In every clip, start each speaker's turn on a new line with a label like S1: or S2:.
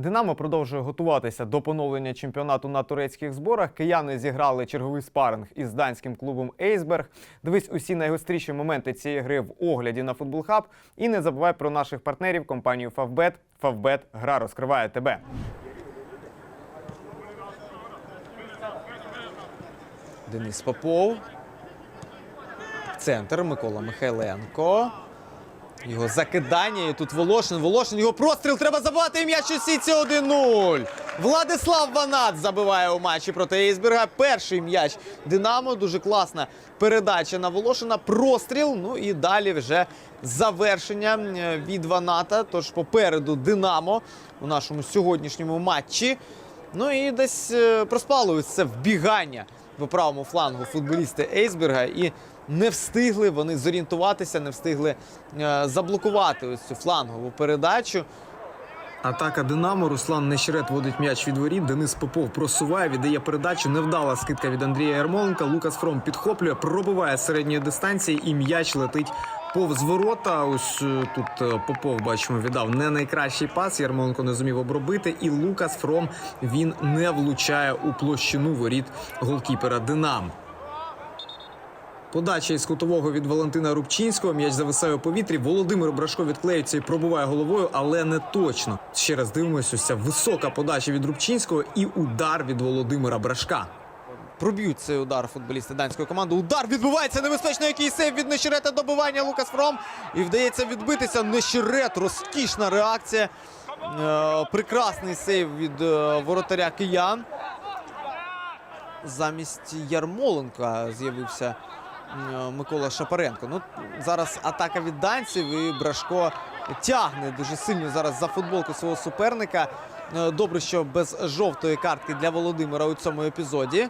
S1: Динамо продовжує готуватися до поновлення чемпіонату на турецьких зборах. Кияни зіграли черговий спаринг із данським клубом Ейсберг. Дивись усі найгостріші моменти цієї гри в огляді на Футбол Хаб. І не забувай про наших партнерів компанію Favbet. Favbet – гра розкриває тебе.
S2: Денис Попов. Центр Микола Михайленко. Його закидання. І тут Волошин. Волошин. Його простріл. Треба забивати і м'яч у сітці 1-0. Владислав Ванат забиває у матчі проти Ейсберга. Перший м'яч Динамо. Дуже класна передача на Волошина. Простріл. Ну і далі вже завершення від Ваната. Тож попереду Динамо у нашому сьогоднішньому матчі. Ну і десь е, це вбігання по правому флангу футболісти Ейсберга і не встигли вони зорієнтуватися, не встигли е, заблокувати ось цю флангову передачу.
S3: Атака Динамо. Руслан Нещерет водить м'яч від воріт. Денис Попов просуває, віддає передачу. Невдала скидка від Андрія Ярмоленка. Лукас Фром підхоплює, пробиває середньої дистанції і м'яч летить повз ворота. Ось е, тут е, Попов бачимо віддав не найкращий пас. Ярмоленко не зумів обробити. І Лукас Фром він не влучає у площину воріт голкіпера Динамо. Подача із кутового від Валентина Рубчинського. М'яч зависає у повітрі. Володимир Брашко відклеюється і пробуває головою, але не точно. Ще раз дивимося, ось ця висока подача від Рубчинського і удар від Володимира Брашка.
S2: Проб'ють цей удар футболісти данської команди. Удар відбувається небезпечно. Який сейв від Нещерета добивання Лукас Фром. І вдається відбитися. Нещерет. Розкішна реакція. Е, прекрасний сейв від е, воротаря киян. Замість Ярмоленка з'явився е, Микола Шапаренко. Ну, зараз атака від данців і Брашко тягне дуже сильно зараз за футболку свого суперника. Добре, що без жовтої картки для Володимира у цьому епізоді.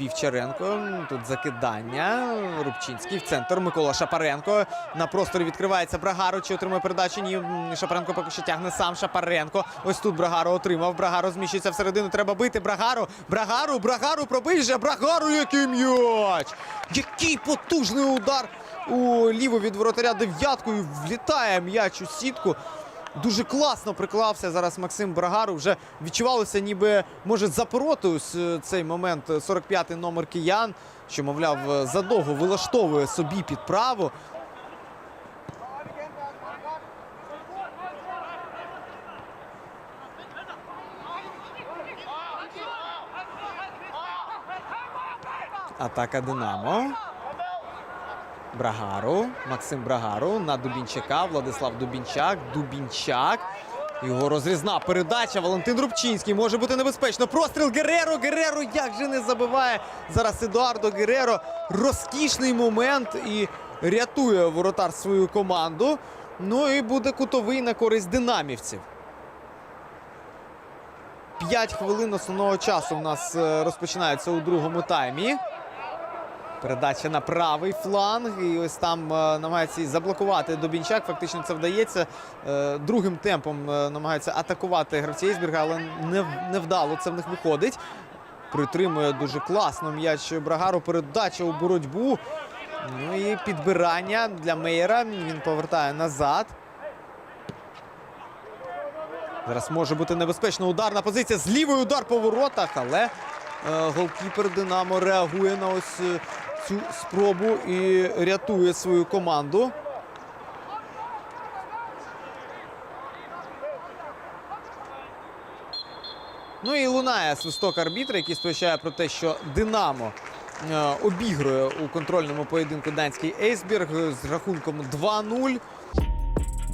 S2: Вівчаренко. Тут закидання. Рубчинський в центр. Микола Шапаренко. На просторі відкривається Брагаро. Чи отримує передачу? Ні. Шапаренко поки що тягне сам Шапаренко. Ось тут Брагаро отримав. Брагаро зміщується всередину. Треба бити. Брагаро. Брагаро. Брагаро пробий же. Брагаро, який м'яч! Який потужний удар у ліву від воротаря дев'яткою. Влітає м'яч у сітку. Дуже класно приклався зараз Максим Брагару. Вже відчувалося, ніби може е, цей момент 45-й номер киян, що, мовляв, е, задовго вилаштовує собі підправу. Атака Динамо. Брагару. Максим Брагару на Дубінчака. Владислав Дубінчак. Дубінчак. Його розрізна передача. Валентин Рубчинський може бути небезпечно. Простріл Гереро. Гереро як же не забиває зараз Едуардо Гереро. Розкішний момент і рятує воротар свою команду. Ну і буде кутовий на користь динамівців. П'ять хвилин основного часу у нас е, розпочинається у другому таймі. Передача на правий фланг. І ось там е, намагається заблокувати Добінчак. Фактично це вдається. Е, другим темпом е, намагається атакувати гравці Ейсберга, але невдало це в них виходить. Притримує дуже класно м'яч Брагару. Передача у боротьбу. Ну і підбирання для Мейера. Він повертає назад. Зараз може бути небезпечна ударна позиція. З лівої удар по воротах, але голкіпер Динамо реагує на ось е, цю спробу і рятує свою команду. Ну і лунає свисток арбітра, який сповіщає про те, що Динамо е, обігрує у контрольному поєдинку данський Ейсберг з рахунком 2-0.